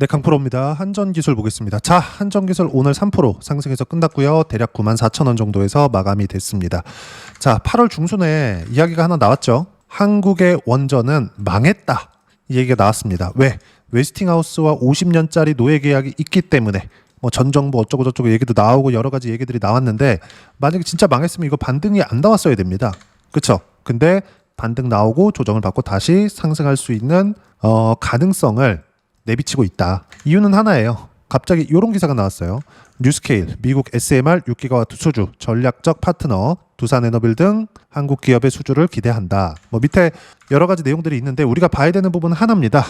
네, 강프로입니다. 한전기술 보겠습니다. 자, 한전기술 오늘 3% 상승해서 끝났고요. 대략 94,000원 정도에서 마감이 됐습니다. 자, 8월 중순에 이야기가 하나 나왔죠. 한국의 원전은 망했다. 이 얘기가 나왔습니다. 왜? 웨스팅하우스와 50년짜리 노예 계약이 있기 때문에 뭐 전 정부 어쩌고 저쩌고 얘기도 나오고 여러 가지 얘기들이 나왔는데 만약에 진짜 망했으면 이거 반등이 안 나왔어야 됩니다. 그렇죠? 근데 반등 나오고 조정을 받고 다시 상승할 수 있는 어, 가능성을 내비치고 있다. 이유는 하나예요. 갑자기 이런 기사가 나왔어요. 뉴스케일 미국 SMR 6기가와트 수주 전략적 파트너 두산에너빌 등 한국 기업의 수주를 기대한다. 뭐 밑에 여러 가지 내용들이 있는데 우리가 봐야 되는 부분은 하나입니다.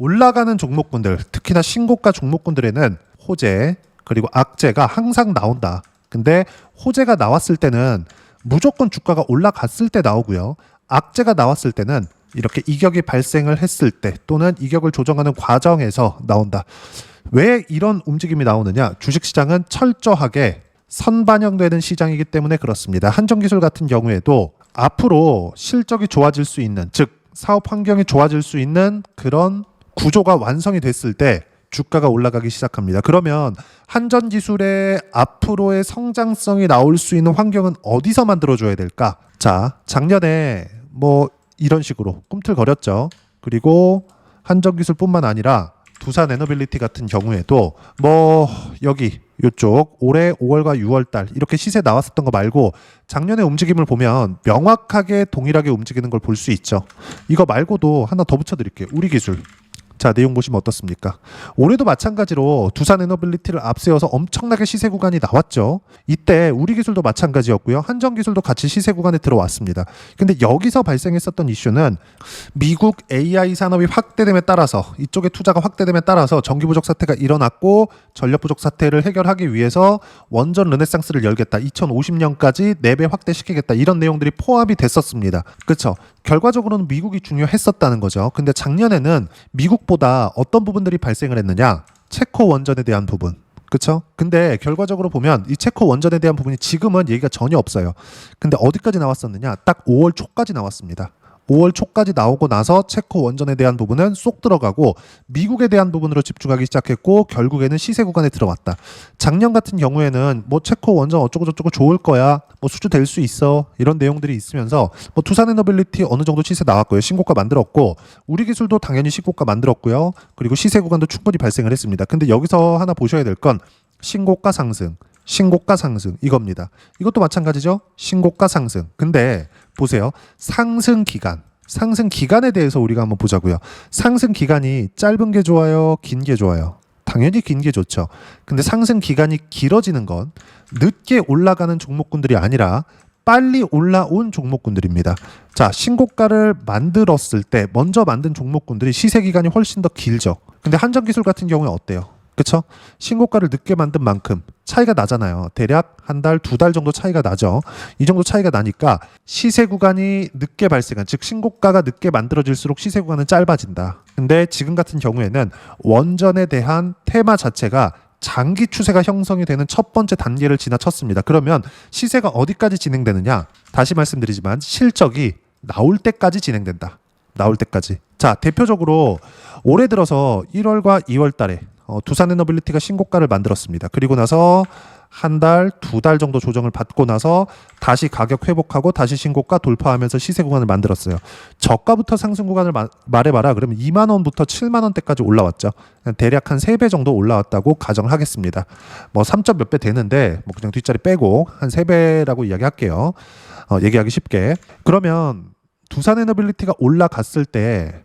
올라가는 종목군들, 특히나 신고가 종목군들에는 호재 그리고 악재가 항상 나온다. 근데 호재가 나왔을 때는 무조건 주가가 올라갔을 때 나오고요. 악재가 나왔을 때는 이렇게 이격이 발생을 했을 때 또는 이격을 조정하는 과정에서 나온다. 왜 이런 움직임이 나오느냐? 주식시장은 철저하게 선반영되는 시장이기 때문에 그렇습니다. 한정기술 같은 경우에도 앞으로 실적이 좋아질 수 있는, 즉 사업 환경이 좋아질 수 있는 그런 구조가 완성이 됐을 때 주가가 올라가기 시작합니다. 그러면 한전 기술의 앞으로의 성장성이 나올 수 있는 환경은 어디서 만들어줘야 될까? 자, 작년에 뭐 이런 식으로 꿈틀거렸죠. 그리고 한전기술뿐만 아니라 두산 에너빌리티 같은 경우에도 뭐 여기 요쪽 올해 5월과 6월 달 이렇게 시세 나왔었던 거 말고 작년의 움직임을 보면 명확하게 동일하게 움직이는 걸 볼 수 있죠. 이거 말고도 하나 더 붙여 드릴게요. 우리 기술. 자, 내용 보시면 어떻습니까? 올해도 마찬가지로 두산 에너빌리티를 앞세워서 엄청나게 시세 구간이 나왔죠. 이때 우리 기술도 마찬가지였고요. 한정 기술도 같이 시세 구간에 들어왔습니다. 근데 여기서 발생했었던 이슈는 미국 AI 산업이 확대됨에 따라서 이쪽에 투자가 확대됨에 따라서 전기 부족 사태가 일어났고 전력 부족 사태를 해결하기 위해서 원전 르네상스를 열겠다. 2050년까지 4배 확대시키겠다. 이런 내용들이 포함이 됐었습니다. 그렇죠? 결과적으로는 미국이 중요했었다는 거죠. 근데 작년에는 미국보다 어떤 부분들이 발생을 했느냐? 체코 원전에 대한 부분. 그렇죠? 근데 결과적으로 보면 이 체코 원전에 대한 부분이 지금은 얘기가 전혀 없어요. 근데 어디까지 나왔었느냐? 딱 5월 초까지 나왔습니다. 5월 초까지 나오고 나서 체코 원전에 대한 부분은 쏙 들어가고 미국에 대한 부분으로 집중하기 시작했고 결국에는 시세 구간에 들어왔다. 작년 같은 경우에는 뭐 체코 원전 어쩌고 저쩌고 좋을 거야. 뭐 수주 될 수 있어. 이런 내용들이 있으면서 뭐 두산 에너빌리티 어느 정도 시세 나왔고요. 신고가 만들었고 우리 기술도 당연히 신고가 만들었고요. 그리고 시세 구간도 충분히 발생을 했습니다. 근데 여기서 하나 보셔야 될 건 신고가 상승. 신고가 상승 이겁니다. 이것도 마찬가지죠. 신고가 상승. 근데 보세요. 상승 기간. 상승 기간에 대해서 우리가 한번 보자고요. 상승 기간이 짧은 게 좋아요, 긴 게 좋아요. 당연히 긴 게 좋죠. 근데 상승 기간이 길어지는 건 늦게 올라가는 종목군들이 아니라 빨리 올라온 종목군들입니다. 자, 신고가를 만들었을 때 먼저 만든 종목군들이 시세 기간이 훨씬 더 길죠. 근데 한전기술 같은 경우에 어때요? 그쵸? 신고가를 늦게 만든 만큼 차이가 나잖아요. 대략 한 달, 두 달 정도 차이가 나죠. 이 정도 차이가 나니까 시세 구간이 늦게 발생한, 즉 신고가가 늦게 만들어질수록 시세 구간은 짧아진다. 근데 지금 같은 경우에는 원전에 대한 테마 자체가 장기 추세가 형성이 되는 첫 번째 단계를 지나쳤습니다. 그러면 시세가 어디까지 진행되느냐? 다시 말씀드리지만 실적이 나올 때까지 진행된다. 나올 때까지. 자, 대표적으로 올해 들어서 1월과 2월 달에 어, 두산 에너빌리티가 신고가를 만들었습니다. 그리고 나서 한 달, 두 달 정도 조정을 받고 나서 다시 가격 회복하고 다시 신고가 돌파하면서 시세 구간을 만들었어요. 저가부터 상승 구간을 마- 말해봐라. 그러면 2만 원부터 7만 원대까지 올라왔죠. 대략 한 3배 정도 올라왔다고 가정을 하겠습니다. 뭐 3점 몇배 되는데 뭐 그냥 뒷자리 빼고 한 3배라고 이야기할게요. 어, 얘기하기 쉽게. 그러면 두산 에너빌리티가 올라갔을 때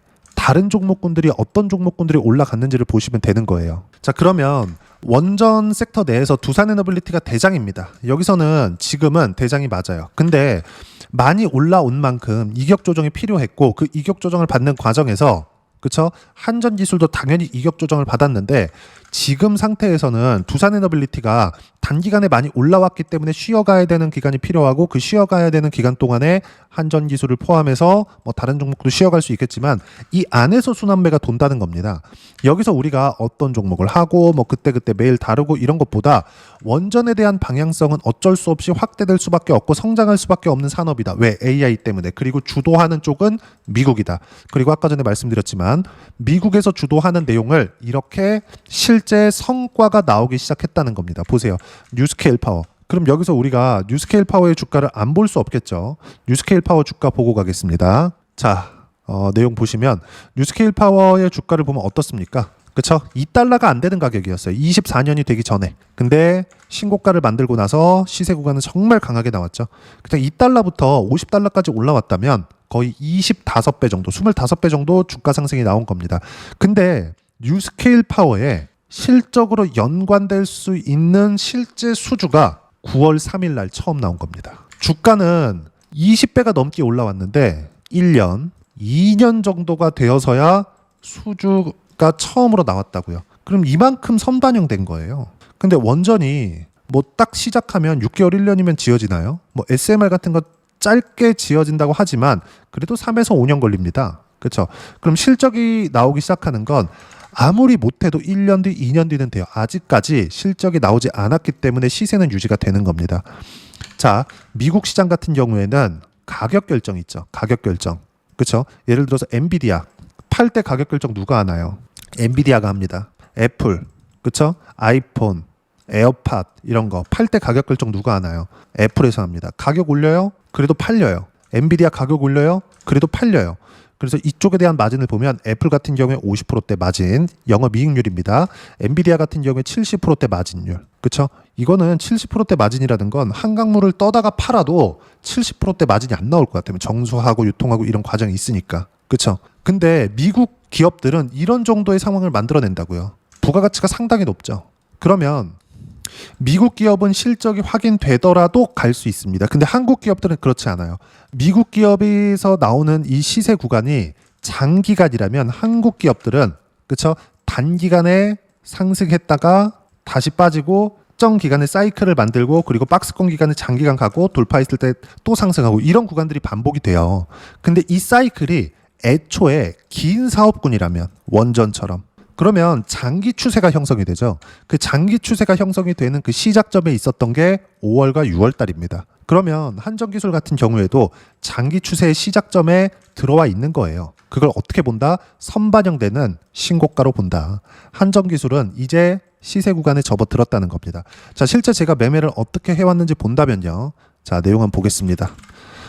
다른 종목군들이 어떤 종목군들이 올라갔는지를 보시면 되는 거예요. 자, 그러면 원전 섹터 내에서 두산 에너빌리티가 대장입니다. 여기서는 지금은 대장이 맞아요. 근데 많이 올라온 만큼 이격 조정이 필요했고 그 이격 조정을 받는 과정에서 그쵸? 한전 기술도 당연히 이격 조정을 받았는데 지금 상태에서는 두산 에너빌리티가 단기간에 많이 올라왔기 때문에 쉬어가야 되는 기간이 필요하고 그 쉬어가야 되는 기간 동안에 한전 기술을 포함해서 뭐 다른 종목도 쉬어갈 수 있겠지만 이 안에서 순환매가 돈다는 겁니다. 여기서 우리가 어떤 종목을 하고 뭐 그때그때 매일 다르고 이런 것보다 원전에 대한 방향성은 어쩔 수 없이 확대될 수밖에 없고 성장할 수밖에 없는 산업이다. 왜? AI 때문에. 그리고 주도하는 쪽은 미국이다. 그리고 아까 전에 말씀드렸지만 미국에서 주도하는 내용을 이렇게 실제 성과가 나오기 시작했다는 겁니다. 보세요. 뉴스케일 파워. 그럼 여기서 우리가 뉴스케일 파워의 주가를 안 볼 수 없겠죠. 뉴스케일 파워 주가 보고 가겠습니다. 자, 어, 내용 보시면 뉴스케일 파워의 주가를 보면 어떻습니까? 그쵸? 2달러가 안 되는 가격이었어요. 24년이 되기 전에. 근데 신고가를 만들고 나서 시세 구간은 정말 강하게 나왔죠. 그냥 2달러부터 50달러까지 올라왔다면 거의 25배 정도, 25배 정도 주가 상승이 나온 겁니다. 근데 뉴스케일 파워에 실적으로 연관될 수 있는 실제 수주가 9월 3일 날 처음 나온 겁니다. 주가는 20배가 넘게 올라왔는데 1년, 2년 정도가 되어서야 수주가 처음으로 나왔다고요. 그럼 이만큼 선반영된 거예요. 근데 원전이 뭐 딱 시작하면 6개월 1년이면 지어지나요? 뭐 SMR 같은 거 짧게 지어진다고 하지만 그래도 3에서 5년 걸립니다. 그렇죠? 그럼 실적이 나오기 시작하는 건 아무리 못해도 1년 뒤, 2년 뒤는 돼요. 아직까지 실적이 나오지 않았기 때문에 시세는 유지가 되는 겁니다. 자, 미국 시장 같은 경우에는 가격 결정 있죠. 가격 결정. 그렇죠? 예를 들어서 엔비디아 팔 때 가격 결정 누가 하나요? 엔비디아가 합니다. 애플, 그렇죠? 아이폰, 에어팟 이런 거 팔 때 가격 결정 누가 하나요? 애플에서 합니다. 가격 올려요? 그래도 팔려요. 엔비디아 가격 올려요? 그래도 팔려요. 그래서 이쪽에 대한 마진을 보면 애플 같은 경우에 50%대 마진, 영업 이익률입니다. 엔비디아 같은 경우에 70%대 마진율. 그렇죠? 이거는 70%대 마진이라는 건 한 강물을 떠다가 팔아도 70%대 마진이 안 나올 것 같아요. 정수하고 유통하고 이런 과정이 있으니까. 그렇죠? 근데 미국 기업들은 이런 정도의 상황을 만들어낸다고요. 부가가치가 상당히 높죠. 그러면 미국 기업은 실적이 확인되더라도 갈 수 있습니다. 근데 한국 기업들은 그렇지 않아요. 미국 기업에서 나오는 이 시세 구간이 장기간이라면 한국 기업들은 그렇죠? 단기간에 상승했다가 다시 빠지고 특정 기간의 사이클을 만들고 그리고 박스권 기간을 장기간 가고 돌파했을 때 또 상승하고 이런 구간들이 반복이 돼요. 근데 이 사이클이 애초에 긴 사업군이라면 원전처럼 그러면 장기 추세가 형성이 되죠. 그 장기 추세가 형성이 되는 그 시작점에 있었던 게 5월과 6월 달입니다. 그러면 한전기술 같은 경우에도 장기 추세의 시작점에 들어와 있는 거예요. 그걸 어떻게 본다? 선반영되는 신고가로 본다. 한전기술은 이제 시세 구간에 접어들었다는 겁니다. 자, 실제 제가 매매를 어떻게 해왔는지 본다면요. 자, 내용 한번 보겠습니다.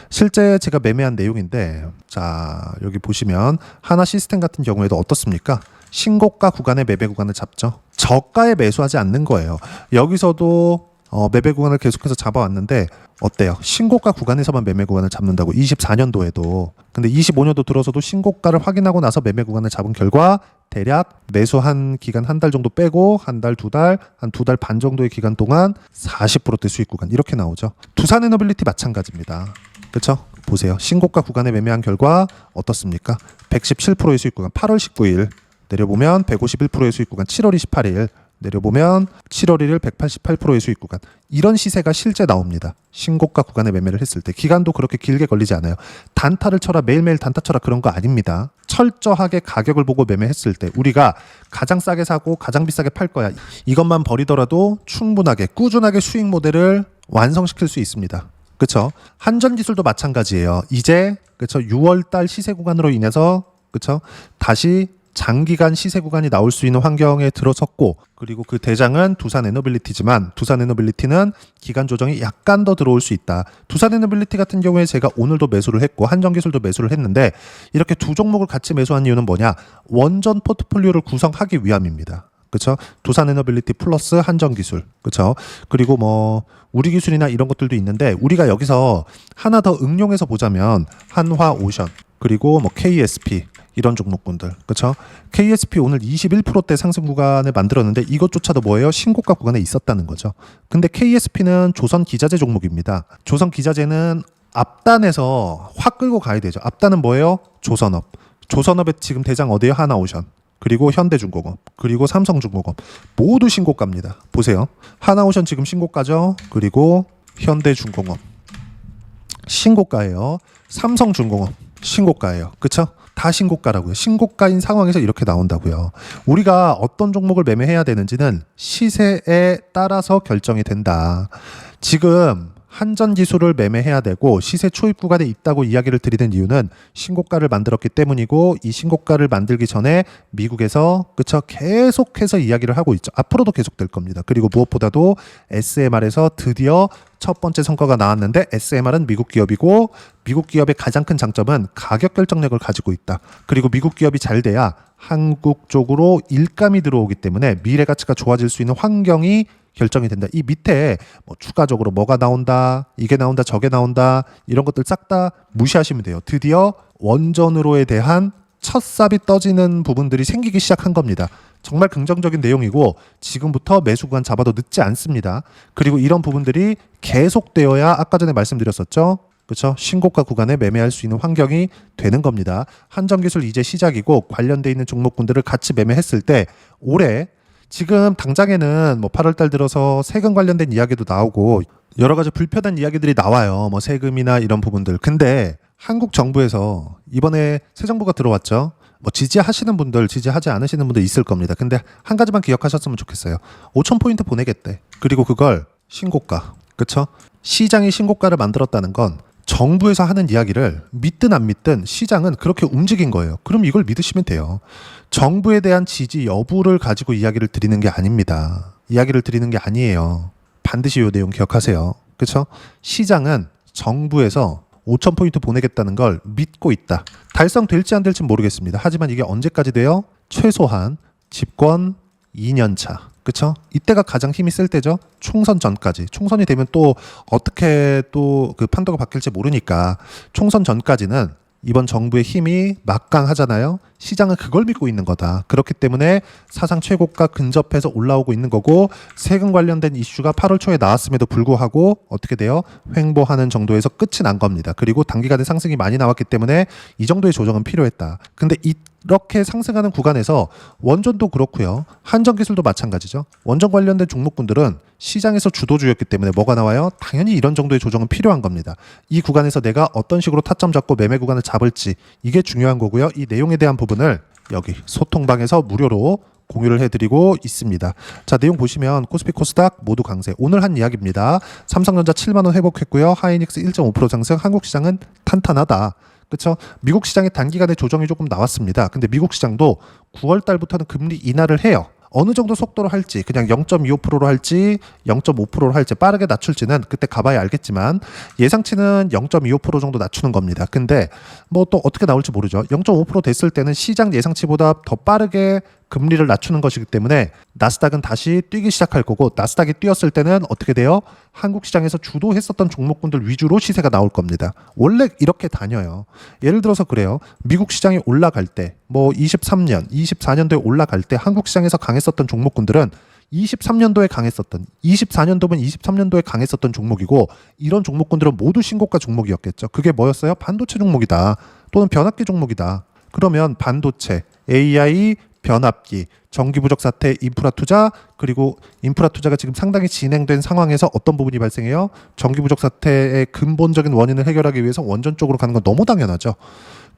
실제 제가 매매한 내용인데, 자, 여기 보시면 하나 시스템 같은 경우에도 어떻습니까? 신고가 구간의 매매 구간을 잡죠. 저가에 매수하지 않는 거예요. 여기서도 어, 매매 구간을 계속해서 잡아왔는데 어때요? 신고가 구간에서만 매매 구간을 잡는다고 24년도에도 근데 25년도 들어서도 신고가를 확인하고 나서 매매 구간을 잡은 결과 대략 매수한 기간 한 달 정도 빼고 한 달, 두 달, 한 두 달 반 정도의 기간 동안 40%대 수익 구간 이렇게 나오죠. 두산 에너빌리티 마찬가지입니다. 그렇죠? 보세요. 신고가 구간에 매매한 결과 어떻습니까? 117%의 수익 구간 8월 19일 내려보면 151%의 수익 구간 7월 28일 내려보면 7월 1일 188%의 수익 구간 이런 시세가 실제 나옵니다. 신고가 구간에 매매를 했을 때 기간도 그렇게 길게 걸리지 않아요. 단타를 쳐라 매일매일 단타 쳐라 그런 거 아닙니다. 철저하게 가격을 보고 매매했을 때 우리가 가장 싸게 사고 가장 비싸게 팔 거야. 이것만 버리더라도 충분하게 꾸준하게 수익 모델을 완성시킬 수 있습니다. 그렇죠? 한전 기술도 마찬가지예요. 이제 그렇죠? 6월 달 시세 구간으로 인해서 그렇죠? 다시 장기간 시세 구간이 나올 수 있는 환경에 들어섰고 그리고 그 대장은 두산 에너빌리티지만 두산 에너빌리티는 기간 조정이 약간 더 들어올 수 있다. 두산 에너빌리티 같은 경우에 제가 오늘도 매수를 했고 한전기술도 매수를 했는데 이렇게 두 종목을 같이 매수한 이유는 뭐냐? 원전 포트폴리오를 구성하기 위함입니다. 그렇죠? 두산 에너빌리티 플러스 한전 기술. 그렇죠? 그리고 뭐 우리 기술이나 이런 것들도 있는데 우리가 여기서 하나 더 응용해서 보자면 한화 오션 그리고 뭐 KSP 이런 종목군들 그렇죠? KSP 오늘 21%대 상승 구간을 만들었는데 이것조차도 뭐예요? 신고가 구간에 있었다는 거죠. 근데 KSP는 조선 기자재 종목입니다. 조선 기자재는 앞단에서 확 끌고 가야 되죠. 앞단은 뭐예요? 조선업. 조선업의 지금 대장 어디에요? 하나오션. 그리고 현대중공업, 그리고 삼성중공업 모두 신고가입니다. 보세요. 하나오션 지금 신고가죠. 그리고 현대중공업 신고가예요. 삼성중공업 신고가예요. 그쵸? 다 신고가라고요. 신고가인 상황에서 이렇게 나온다고요. 우리가 어떤 종목을 매매해야 되는지는 시세에 따라서 결정이 된다. 지금 한전 기술을 매매해야 되고 시세 초입 구간에 있다고 이야기를 드리는 이유는 신고가를 만들었기 때문이고 이 신고가를 만들기 전에 미국에서 그쵸 계속해서 이야기를 하고 있죠. 앞으로도 계속될 겁니다. 그리고 무엇보다도 SMR에서 드디어 첫 번째 성과가 나왔는데 SMR은 미국 기업이고 미국 기업의 가장 큰 장점은 가격 결정력을 가지고 있다. 그리고 미국 기업이 잘 돼야 한국 쪽으로 일감이 들어오기 때문에 미래 가치가 좋아질 수 있는 환경이 결정이 된다. 이 밑에 뭐 추가적으로 뭐가 나온다, 이게 나온다, 저게 나온다 이런 것들 싹 다 무시하시면 돼요. 드디어 원전으로에 대한 첫 삽이 떠지는 부분들이 생기기 시작한 겁니다. 정말 긍정적인 내용이고 지금부터 매수 구간 잡아도 늦지 않습니다. 그리고 이런 부분들이 계속되어야 아까 전에 말씀드렸었죠. 그렇죠? 신고가 구간에 매매할 수 있는 환경이 되는 겁니다. 한정 기술 이제 시작이고 관련돼 있는 종목군들을 같이 매매했을 때 올해 지금 당장에는 뭐 8월 달 들어서 세금 관련된 이야기도 나오고 여러 가지 불편한 이야기들이 나와요. 뭐 세금이나 이런 부분들. 근데 한국 정부에서 이번에 새 정부가 들어왔죠. 뭐 지지하시는 분들, 지지하지 않으시는 분들 있을 겁니다. 근데 한 가지만 기억하셨으면 좋겠어요. 5천 포인트 보내겠대. 그리고 그걸 신고가. 그쵸? 시장이 신고가를 만들었다는 건 정부에서 하는 이야기를 믿든 안 믿든 시장은 그렇게 움직인 거예요. 그럼 이걸 믿으시면 돼요. 정부에 대한 지지 여부를 가지고 이야기를 드리는 게 아닙니다. 이야기를 드리는 게 아니에요. 반드시 이 내용 기억하세요. 그렇죠? 시장은 정부에서 5천 포인트 보내겠다는 걸 믿고 있다. 달성될지 안 될지 모르겠습니다. 하지만 이게 언제까지 돼요? 최소한 집권 2년 차. 그쵸? 이때가 가장 힘이 쓸 때죠. 총선 전까지. 총선이 되면 또 어떻게 또 그 판도가 바뀔지 모르니까 총선 전까지는 이번 정부의 힘이 막강하잖아요. 시장은 그걸 믿고 있는 거다. 그렇기 때문에 사상 최고가 근접해서 올라오고 있는 거고 세금 관련된 이슈가 8월 초에 나왔음에도 불구하고 어떻게 돼요? 횡보하는 정도에서 끝이 난 겁니다. 그리고 단기간에 상승이 많이 나왔기 때문에 이 정도의 조정은 필요했다. 근데 이 렇게 상승하는 구간에서 원전도 그렇고요. 한전 기술도 마찬가지죠. 원전 관련된 종목군들은 시장에서 주도주였기 때문에 뭐가 나와요? 당연히 이런 정도의 조정은 필요한 겁니다. 이 구간에서 내가 어떤 식으로 타점 잡고 매매 구간을 잡을지 이게 중요한 거고요. 이 내용에 대한 부분을 여기 소통방에서 무료로 공유를 해드리고 있습니다. 자 내용 보시면 코스피 코스닥 모두 강세. 오늘 한 이야기입니다. 삼성전자 7만 원 회복했고요. 하이닉스 1.5% 상승. 한국 시장은 탄탄하다. 그렇죠? 미국 시장의 단기간에 조정이 조금 나왔습니다. 근데 미국 시장도 9월 달부터는 금리 인하를 해요. 어느 정도 속도로 할지 그냥 0.25%로 할지 0.5%로 할지 빠르게 낮출지는 그때 가봐야 알겠지만 예상치는 0.25% 정도 낮추는 겁니다. 근데 뭐 또 어떻게 나올지 모르죠. 0.5% 됐을 때는 시장 예상치보다 더 빠르게 금리를 낮추는 것이기 때문에 나스닥은 다시 뛰기 시작할 거고 나스닥이 뛰었을 때는 어떻게 돼요? 한국 시장에서 주도했었던 종목군들 위주로 시세가 나올 겁니다. 원래 이렇게 다녀요. 예를 들어서 그래요. 미국 시장이 올라갈 때 뭐 23년, 24년도에 올라갈 때 한국 시장에서 강했었던 종목군들은 23년도에 강했었던 24년도면 23년도에 강했었던 종목이고 이런 종목군들은 모두 신고가 종목이었겠죠. 그게 뭐였어요? 반도체 종목이다. 또는 변압기 종목이다. 그러면 반도체, AI, 변압기, 전기 부족 사태, 인프라 투자 그리고 인프라 투자가 지금 상당히 진행된 상황에서 어떤 부분이 발생해요? 전기 부족 사태의 근본적인 원인을 해결하기 위해서 원전 쪽으로 가는 건 너무 당연하죠.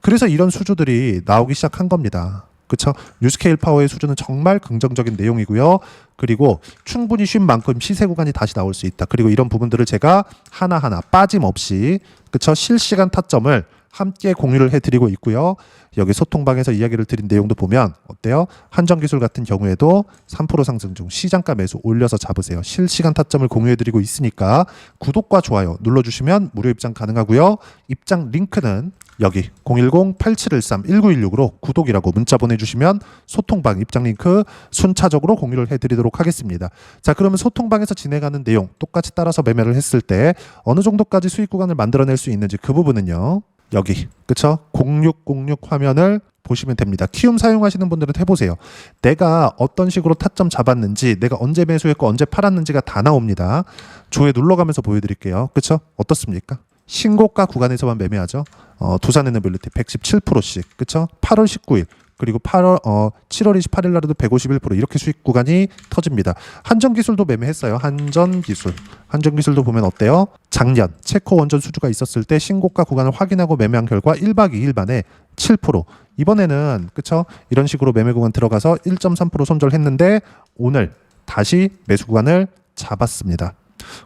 그래서 이런 수주들이 나오기 시작한 겁니다. 그렇죠? 뉴스케일 파워의 수준은 정말 긍정적인 내용이고요. 그리고 충분히 쉰 만큼 시세 구간이 다시 나올 수 있다. 그리고 이런 부분들을 제가 하나하나 빠짐없이 그렇죠? 실시간 타점을 함께 공유를 해드리고 있고요. 여기 소통방에서 이야기를 드린 내용도 보면 어때요? 한정기술 같은 경우에도 3% 상승 중 시장가 매수 올려서 잡으세요. 실시간 타점을 공유해드리고 있으니까 구독과 좋아요 눌러주시면 무료 입장 가능하고요. 입장 링크는 여기 010-8713-1916으로 구독이라고 문자 보내주시면 소통방 입장 링크 순차적으로 공유를 해드리도록 하겠습니다. 자 그러면 소통방에서 진행하는 내용 똑같이 따라서 매매를 했을 때 어느 정도까지 수익 구간을 만들어낼 수 있는지 그 부분은요. 여기 그쵸? 0606 화면을 보시면 됩니다. 키움 사용하시는 분들은 해보세요. 내가 어떤 식으로 타점 잡았는지, 내가 언제 매수했고 언제 팔았는지가 다 나옵니다. 조회 눌러가면서 보여드릴게요. 그쵸? 어떻습니까? 신고가 구간에서만 매매하죠. 어, 두산 에너빌리티 117%씩, 그쵸? 8월 19일 그리고 8월 어 7월 28일 날에도 151% 이렇게 수익 구간이 터집니다. 한전 기술도 매매했어요. 한전 기술. 한전 기술도 보면 어때요? 작년 체코 원전 수주가 있었을 때 신고가 구간을 확인하고 매매한 결과 1박 2일 만에 7% 이번에는 그쵸 이런 식으로 매매 구간 들어가서 1.3% 손절했는데 오늘 다시 매수 구간을 잡았습니다.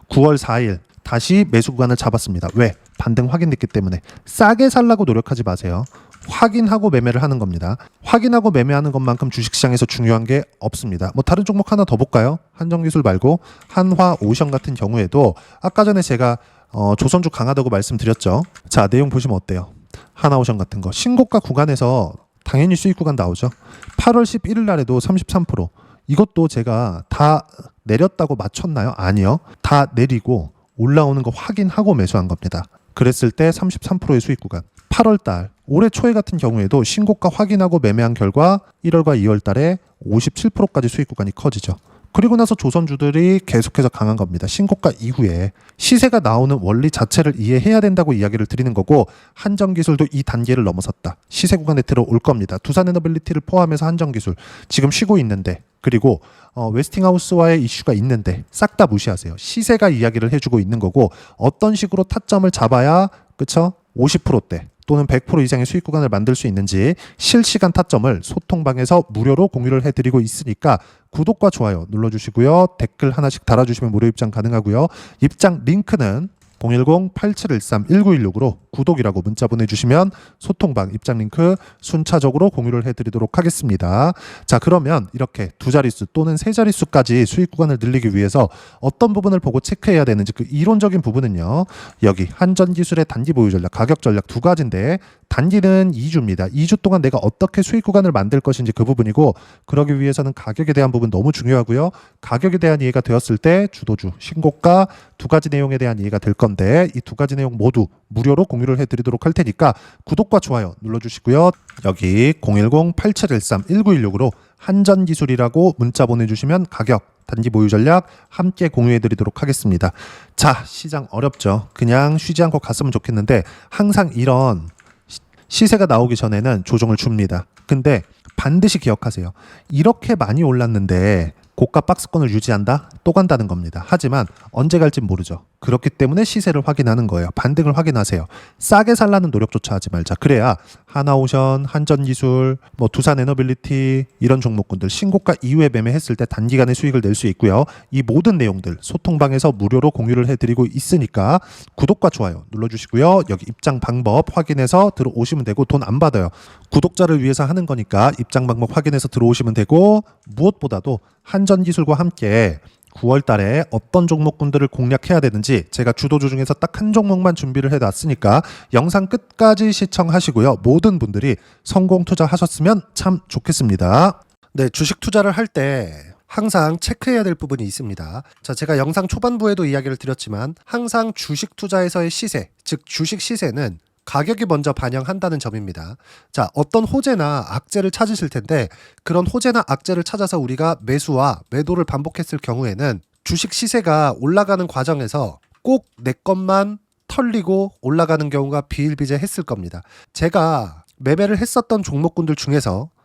9월 4일 다시 매수 구간을 잡았습니다. 왜? 반등 확인됐기 때문에 싸게 살라고 노력하지 마세요. 확인하고 매매를 하는 겁니다. 확인하고 매매하는 것만큼 주식시장에서 중요한 게 없습니다. 뭐 다른 종목 하나 더 볼까요? 한정기술 말고 한화 오션 같은 경우에도 아까 전에 제가 어, 조선주 강하다고 말씀드렸죠. 자 내용 보시면 어때요? 하나 오션 같은 거 신고가 구간에서 당연히 수익 구간 나오죠. 8월 11일 날에도 33% 이것도 제가 다 내렸다고 맞췄나요? 아니요. 다 내리고 올라오는 거 확인하고 매수한 겁니다. 그랬을 때 33%의 수익 구간. 8월 달 올해 초에 같은 경우에도 신고가 확인하고 매매한 결과 1월과 2월 달에 57%까지 수익 구간이 커지죠. 그리고 나서 조선주들이 계속해서 강한 겁니다. 신고가 이후에 시세가 나오는 원리 자체를 이해해야 된다고 이야기를 드리는 거고 한정기술도 이 단계를 넘어섰다. 시세 구간에 들어올 겁니다. 두산에너빌리티를 포함해서 한정기술 지금 쉬고 있는데 그리고 어, 웨스팅하우스와의 이슈가 있는데 싹 다 무시하세요. 시세가 이야기를 해주고 있는 거고 어떤 식으로 타점을 잡아야 그쵸? 50%대 또는 100% 이상의 수익 구간을 만들 수 있는지 실시간 타점을 소통방에서 무료로 공유를 해드리고 있으니까 구독과 좋아요 눌러주시고요. 댓글 하나씩 달아주시면 무료 입장 가능하고요. 입장 링크는 010-8713-1916으로 구독이라고 문자 보내주시면 소통방 입장 링크 순차적으로 공유를 해드리도록 하겠습니다. 자 그러면 이렇게 두 자릿수 또는 세 자릿수까지 수익 구간을 늘리기 위해서 어떤 부분을 보고 체크해야 되는지 그 이론적인 부분은요. 여기 한전기술의 단기 보유 전략, 가격 전략 두 가지인데 단기는 2주입니다. 2주 동안 내가 어떻게 수익 구간을 만들 것인지 그 부분이고 그러기 위해서는 가격에 대한 부분 너무 중요하고요. 가격에 대한 이해가 되었을 때 주도주, 신고가 두 가지 내용에 대한 이해가 될 건데 이 두 가지 내용 모두 무료로 공유를 해드리도록 할 테니까 구독과 좋아요 눌러주시고요. 여기 010-8713-1916으로 한전기술이라고 문자 보내주시면 가격 단기 보유 전략 함께 공유해 드리도록 하겠습니다. 자 시장 어렵죠. 그냥 쉬지 않고 갔으면 좋겠는데 항상 이런 시- 시세가 나오기 전에는 조정을 줍니다. 근데 반드시 기억하세요. 이렇게 많이 올랐는데 고가 박스권을 유지한다? 또 간다는 겁니다. 하지만 언제 갈진 모르죠. 그렇기 때문에 시세를 확인하는 거예요. 반등을 확인하세요. 싸게 살라는 노력조차 하지 말자. 그래야 하나오션, 한전기술, 뭐 두산에너빌리티 이런 종목군들 신고가 이후에 매매했을 때 단기간에 수익을 낼 수 있고요. 이 모든 내용들 소통방에서 무료로 공유를 해드리고 있으니까 구독과 좋아요 눌러주시고요. 여기 입장 방법 확인해서 들어오시면 되고 돈 안 받아요. 구독자를 위해서 하는 거니까 입장 방법 확인해서 들어오시면 되고 무엇보다도 한전 기술과 함께 9월 달에 어떤 종목군들을 공략해야 되는지 제가 주도주 중에서 딱 한 종목만 준비를 해놨으니까 영상 끝까지 시청하시고요. 모든 분들이 성공 투자하셨으면 참 좋겠습니다. 네, 주식 투자를 할 때 항상 체크해야 될 부분이 있습니다. 자, 제가 영상 초반부에도 이야기를 드렸지만 항상 주식 투자에서의 시세, 즉 주식 시세는 가격이 먼저 반영한다는 점입니다. 자, 어떤 호재나 악재를 찾으실 텐데 그런 호재나 악재를 찾아서 우리가 매수와 매도를 반복했을 경우에는 주식 시세가 올라가는 과정에서 꼭 내 것만 털리고 올라가는 경우가 비일비재했을 겁니다. 제가 매매를 했었던 종목군들 중에서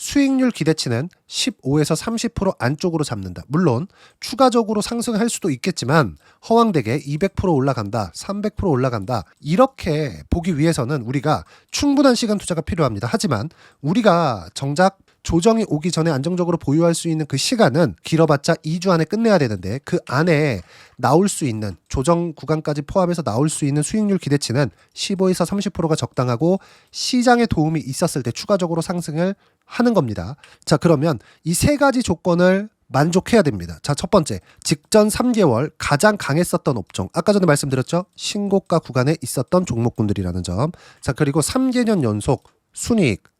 수익률 기대치는 15에서 30% 안쪽으로 잡는다. 물론 추가적으로 상승할 수도 있겠지만 허황되게 200% 올라간다, 300% 올라간다. 이렇게 보기 위해서는 우리가 충분한 시간 투자가 필요합니다. 하지만 우리가 정작 조정이 오기 전에 안정적으로 보유할 수 있는 그 시간은 길어봤자 2주 안에 끝내야 되는데 그 안에 나올 수 있는 조정 구간까지 포함해서 나올 수 있는 수익률 기대치는 15에서 30%가 적당하고 시장에 도움이 있었을 때 추가적으로 상승을 하는 겁니다. 자, 그러면 이 세 가지 조건을 만족해야 됩니다. 자, 첫 번째. 직전 3개월 가장 강했었던 업종. 아까 전에 말씀드렸죠? 신고가 구간에 있었던 종목군들이라는 점. 자, 그리고 3개년 연속 순이익,